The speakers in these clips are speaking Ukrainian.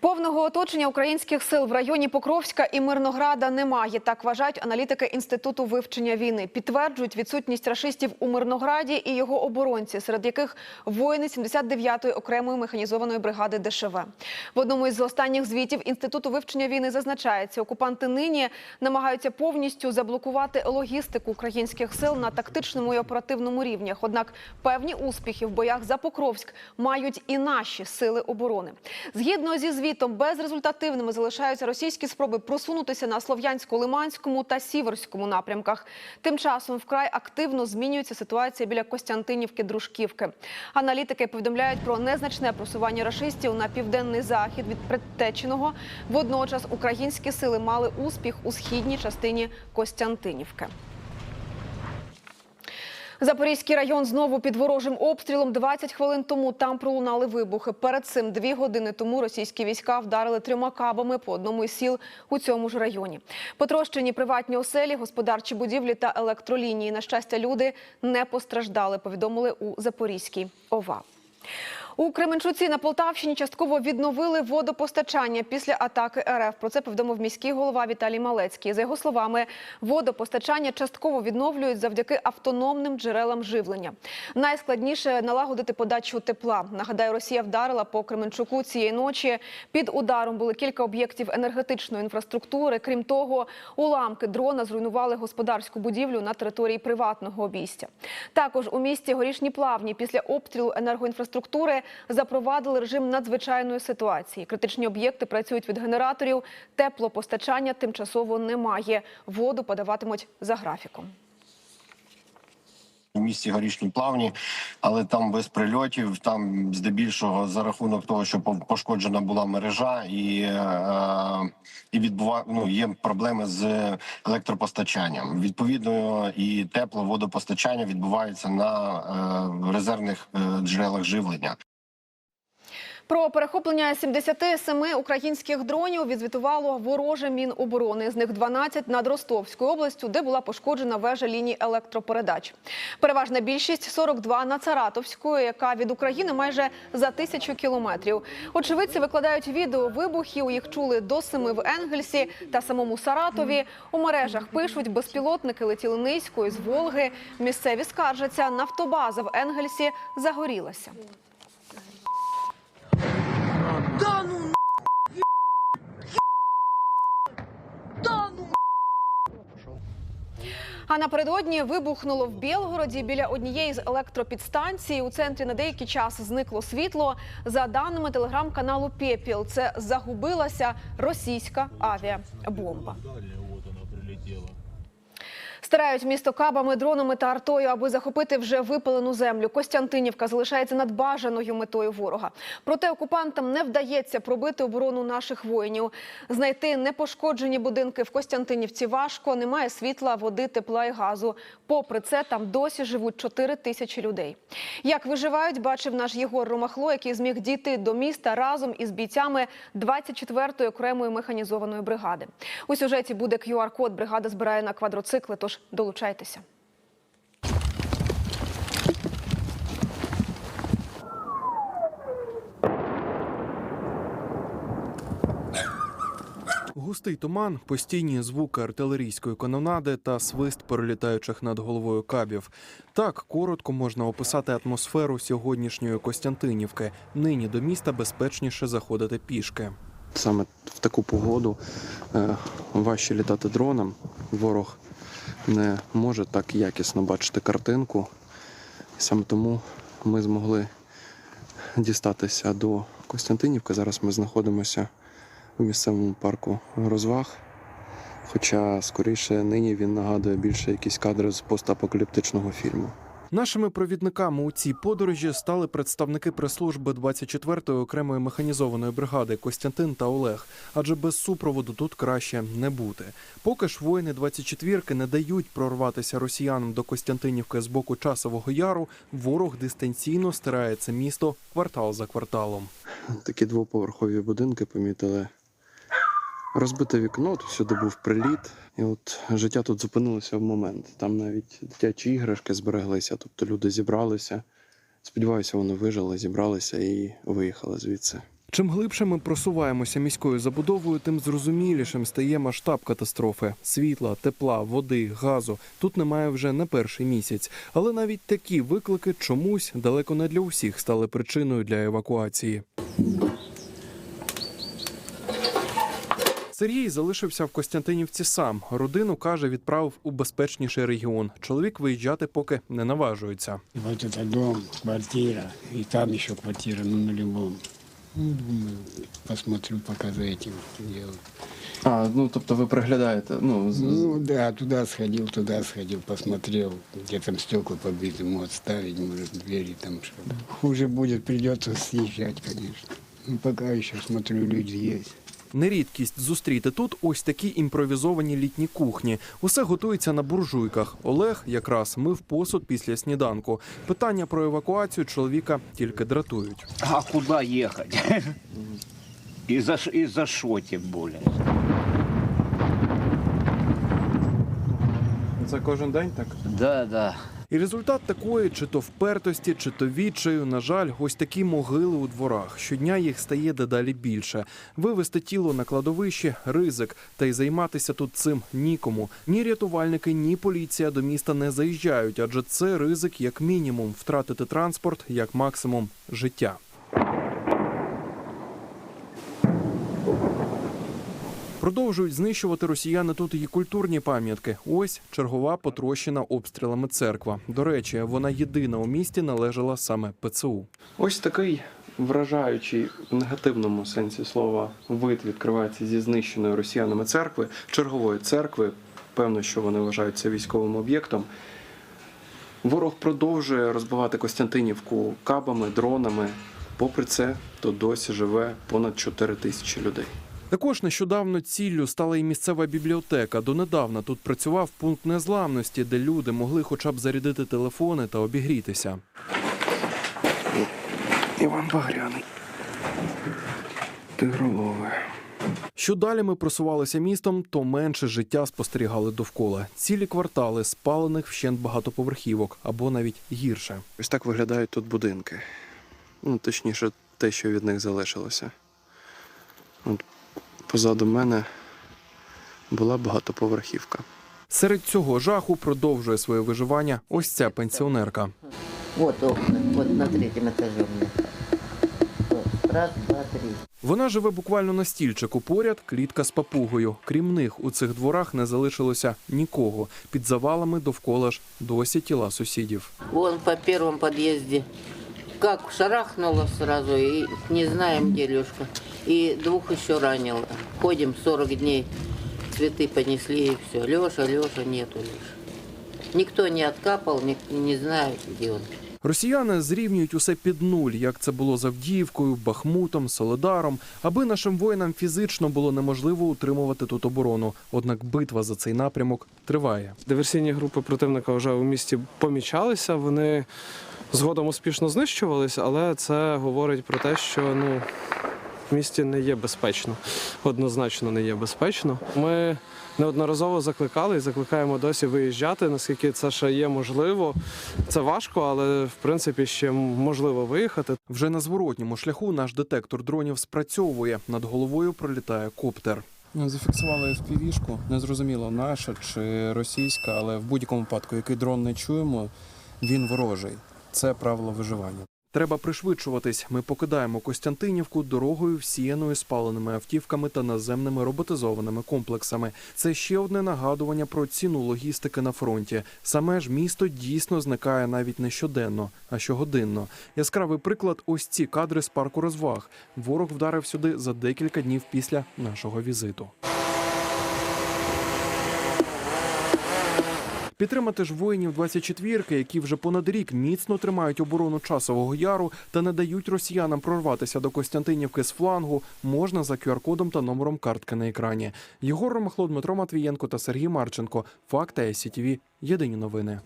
Повного оточення українських сил в районі Покровська і Мирнограда немає. Так вважають аналітики інституту вивчення війни. Підтверджують відсутність рашистів у Мирнограді і його оборонці, серед яких воїни 79-ї окремої механізованої бригади ДШВ. В одному із останніх звітів інституту вивчення війни зазначається, окупанти нині намагаються повністю заблокувати логістику українських сил на тактичному і оперативному рівнях. Однак певні успіхи в боях за Покровськ мають і наші сили оборони. Згідно зі звітом, безрезультативними залишаються російські спроби просунутися на Слов'янсько-Лиманському та Сіверському напрямках. Тим часом вкрай активно змінюється ситуація біля Костянтинівки Дружківки. Аналітики повідомляють про незначне просування рашистів на південний захід від Предтеченого. Водночас українські сили мали успіх у східній частині Костянтинівки. Запорізький район знову під ворожим обстрілом. 20 хвилин тому там пролунали вибухи. Перед цим дві години тому російські війська вдарили трьома кабами по одному із сіл у цьому ж районі. Потрощені приватні оселі, господарчі будівлі та електролінії. На щастя, люди не постраждали. Повідомили у Запорізькій ОВА. У Кременчуці на Полтавщині частково відновили водопостачання після атаки РФ. Про це повідомив міський голова Віталій Малецький. За його словами, водопостачання частково відновлюють завдяки автономним джерелам живлення. Найскладніше налагодити подачу тепла. Нагадаю, Росія вдарила по Кременчуку цієї ночі. Під ударом були кілька об'єктів енергетичної інфраструктури. Крім того, уламки дрона зруйнували господарську будівлю на території приватного обійстя. Також у місті Горішні Плавні після обстрілу енергоінфраструктури запровадили режим надзвичайної ситуації. Критичні об'єкти працюють від генераторів. Теплопостачання тимчасово немає. Воду подаватимуть за графіком. у місті горішні плавні, але там без прильотів. Там здебільшого за рахунок того, що пошкоджена була мережа, і, е, і відбува... ну, є проблеми з електропостачанням. Відповідно, і тепло водопостачання відбувається на е, резервних е, джерелах живлення. Про перехоплення 77 українських дронів відзвітувало вороже Міноборони. З них 12 над Ростовською областю, де була пошкоджена вежа ліній електропередач. Переважна більшість 42 над Саратовською, яка від України майже за тисячу кілометрів. Очевидці викладають відео вибухів. Їх чули до семи в Енгельсі та самому Саратові. У мережах пишуть, безпілотники летіли низько із Волги. Місцеві скаржаться, нафтобаза в Енгельсі загорілася. Да ну нахуй, Да ну А напередодні вибухнуло в Білгороді біля однієї з електропідстанцій. У центрі на деякий час зникло світло. За даними телеграм-каналу Пепіл, це загубилася російська авіабомба. Стирають місто кабами, дронами та артою, аби захопити вже випалену землю. Костянтинівка залишається надбажаною метою ворога. Проте окупантам не вдається пробити оборону наших воїнів. Знайти непошкоджені будинки в Костянтинівці важко. Немає світла, води, тепла і газу. Попри це, там досі живуть 4 тисячі людей. Як виживають, бачив наш Єгор Ромахло, який зміг дійти до міста разом із бійцями 24-ї окремої механізованої бригади. У сюжеті буде QR-код. Бригада збирає на квадроцикли. Тож долучайтеся. Густий туман, постійні звуки артилерійської канонади та свист перелітаючих над головою кабів. Так коротко можна описати атмосферу сьогоднішньої Костянтинівки. Нині до міста безпечніше заходити пішки. Саме в таку погоду е, важче літати дроном. Ворог не може так якісно бачити картинку. Саме тому ми змогли дістатися до Костянтинівки. Зараз ми знаходимося у місцевому парку розваг. Хоча, скоріше, нині він нагадує більше якісь кадри з постапокаліптичного фільму. Нашими провідниками у цій подорожі стали представники прес-служби 24-ї окремої механізованої бригади Костянтин та Олег. Адже без супроводу тут краще не бути. Поки ж воїни 24-ки не дають прорватися росіянам до Костянтинівки з боку часового яру, ворог дистанційно стирає це місто квартал за кварталом. Такі двоповерхові будинки помітили. Розбите вікно, тут сюди був приліт, і от життя тут зупинилося в момент. Там навіть дитячі іграшки збереглися, тобто люди зібралися. Сподіваюся, вони вижили, зібралися і виїхали звідси. Чим глибше ми просуваємося міською забудовою, тим зрозумілішим стає масштаб катастрофи: світла, тепла, води, газу. Тут немає вже не перший місяць. Але навіть такі виклики чомусь далеко не для усіх стали причиною для евакуації. Сергій залишився в Костянтинівці сам. Родину каже, відправив у безпечніший регіон. Чоловік виїжджати поки не наважується. И Вот это дом, квартира, и там еще квартира, ну, на любом. Ну, думаю, посмотрю, пока за этим делаю. А, ну тобто ви приглядаєте. Ну, Ну, да, туда сходил, туда сходил, посмотрел, где там стекла побиты, может ставить, может двери там что-то. Хуже будет, придется съезжать, конечно. Ну, пока еще смотрю, люди есть. Нерідкість зустріти тут ось такі імпровізовані літні кухні. Усе готується на буржуйках. Олег якраз мив посуд після сніданку. Питання про евакуацію чоловіка тільки дратують. А куда ехать? И за, и за что тем более? Це кожен день так? Да, да. І результат такої, чи то впертості, чи то відчаю, на жаль, ось такі могили у дворах. Щодня їх стає дедалі більше. Вивести тіло на кладовище ризик, та й займатися тут цим нікому. Ні рятувальники, ні поліція до міста не заїжджають, адже це ризик як мінімум втратити транспорт, як максимум життя. Продовжують знищувати росіяни тут і культурні пам'ятки. Ось чергова потрощена обстрілами церква. До речі, вона єдина у місті належала саме ПЦУ. Ось такий вражаючий в негативному сенсі слова вид відкривається зі знищеної росіянами церкви, чергової церкви. Певно, що вони вважаються військовим об'єктом. Ворог продовжує розбивати Костянтинівку кабами, дронами. Попри це, тут досі живе понад 4 тисячі людей. Також нещодавно ціллю стала і місцева бібліотека. Донедавна тут працював пункт незламності, де люди могли хоча б зарядити телефони та обігрітися. Іван Багряний. Тигролове. Що далі ми просувалися містом, то менше життя спостерігали довкола. Цілі квартали спалених вщент багатоповерхівок або навіть гірше. Ось так виглядають тут будинки. Ну, точніше, те, що від них залишилося. От позаду мене була багатоповерхівка. Серед цього жаху продовжує своє виживання ось ця пенсіонерка. Вот окна, вот на третьем этаже у меня. Вот, Раз, два, три. Вона живе буквально на стільчику поряд клітка з папугою. Крім них, у цих дворах не залишилося нікого. Під завалами довкола ж досі тіла сусідів. Вон по первом подъезде. Как шарахнуло сразу, и не знаем, где Лешка. И двух еще ранил. Ходим 40 дней, цветы понесли и все. Леша, Леша, нету Леши. Никто не откапал, ник- не знает, где он. Росіяни зрівнюють усе під нуль, як це було з Авдіївкою, Бахмутом, Соледаром, аби нашим воїнам фізично було неможливо утримувати тут оборону. Однак битва за цей напрямок триває. Диверсійні групи противника вже у місті помічалися. Вони згодом успішно знищувалися, але це говорить про те, що ну, в місті не є безпечно. Однозначно не є безпечно. Ми неодноразово закликали і закликаємо досі виїжджати, наскільки це ще є можливо. Це важко, але в принципі ще можливо виїхати. Вже на зворотньому шляху наш детектор дронів спрацьовує. Над головою пролітає коптер. Зафіксували FPV-шку, незрозуміло наша чи російська, але в будь-якому випадку, який дрон не чуємо, він ворожий. Це правило виживання. Треба пришвидшуватись. Ми покидаємо Костянтинівку дорогою, всіяною спаленими автівками та наземними роботизованими комплексами. Це ще одне нагадування про ціну логістики на фронті. Саме ж місто дійсно зникає навіть не щоденно, а щогодинно. Яскравий приклад ось ці кадри з парку розваг. Ворог вдарив сюди за декілька днів після нашого візиту. Підтримати ж воїнів 24-ки, які вже понад рік міцно тримають оборону часового яру та не дають росіянам прорватися до Костянтинівки з флангу, можна за QR-кодом та номером картки на екрані. Єгор Ромахло, Дмитро Матвієнко та Сергій Марченко. Факти СІТВ. Єдині новини.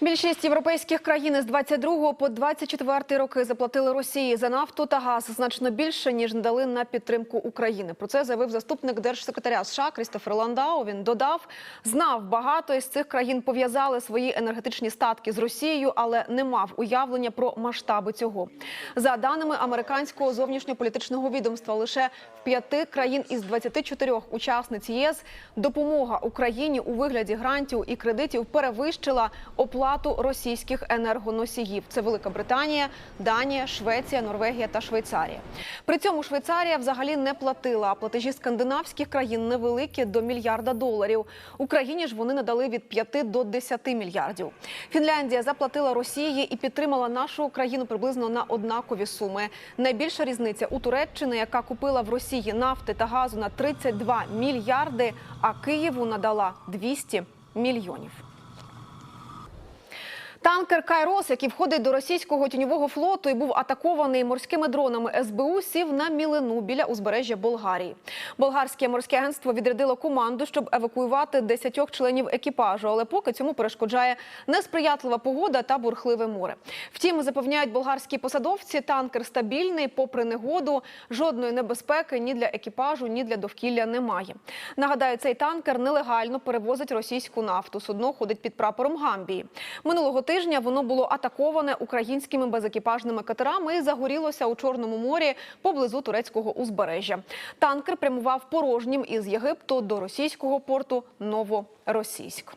Більшість європейських країн із 22 по 24 роки заплатили Росії за нафту та газ значно більше ніж надали на підтримку України. Про це заявив заступник держсекретаря США Крістофер Ландау. Він додав, знав багато із цих країн пов'язали свої енергетичні статки з Росією, але не мав уявлення про масштаби цього. За даними американського зовнішньополітичного відомства, лише в п'яти країн із 24 учасниць ЄС допомога Україні у вигляді грантів і кредитів перевищила оплату російських енергоносіїв. Це Велика Британія, Данія, Швеція, Норвегія та Швейцарія. При цьому Швейцарія взагалі не платила. А платежі скандинавських країн невеликі до мільярда доларів. Україні ж вони надали від 5 до 10 мільярдів. Фінляндія заплатила Росії і підтримала нашу країну приблизно на однакові суми. Найбільша різниця у Туреччини, яка купила в Росії нафти та газу на 32 мільярди, а Києву надала 200 мільйонів. Танкер Кайрос, який входить до російського тіньового флоту і був атакований морськими дронами СБУ, сів на мілину біля узбережжя Болгарії. Болгарське морське агентство відрядило команду, щоб евакуювати 10 членів екіпажу, але поки цьому перешкоджає несприятлива погода та бурхливе море. Втім, запевняють болгарські посадовці, танкер стабільний, попри негоду, жодної небезпеки ні для екіпажу, ні для довкілля немає. Нагадаю, цей танкер нелегально перевозить російську нафту. Судно ходить під прапором Гамбії. Минулого тижня воно було атаковане українськими безекіпажними катерами і загорілося у Чорному морі поблизу турецького узбережжя. Танкер прямував порожнім із Єгипту до російського порту Новоросійськ.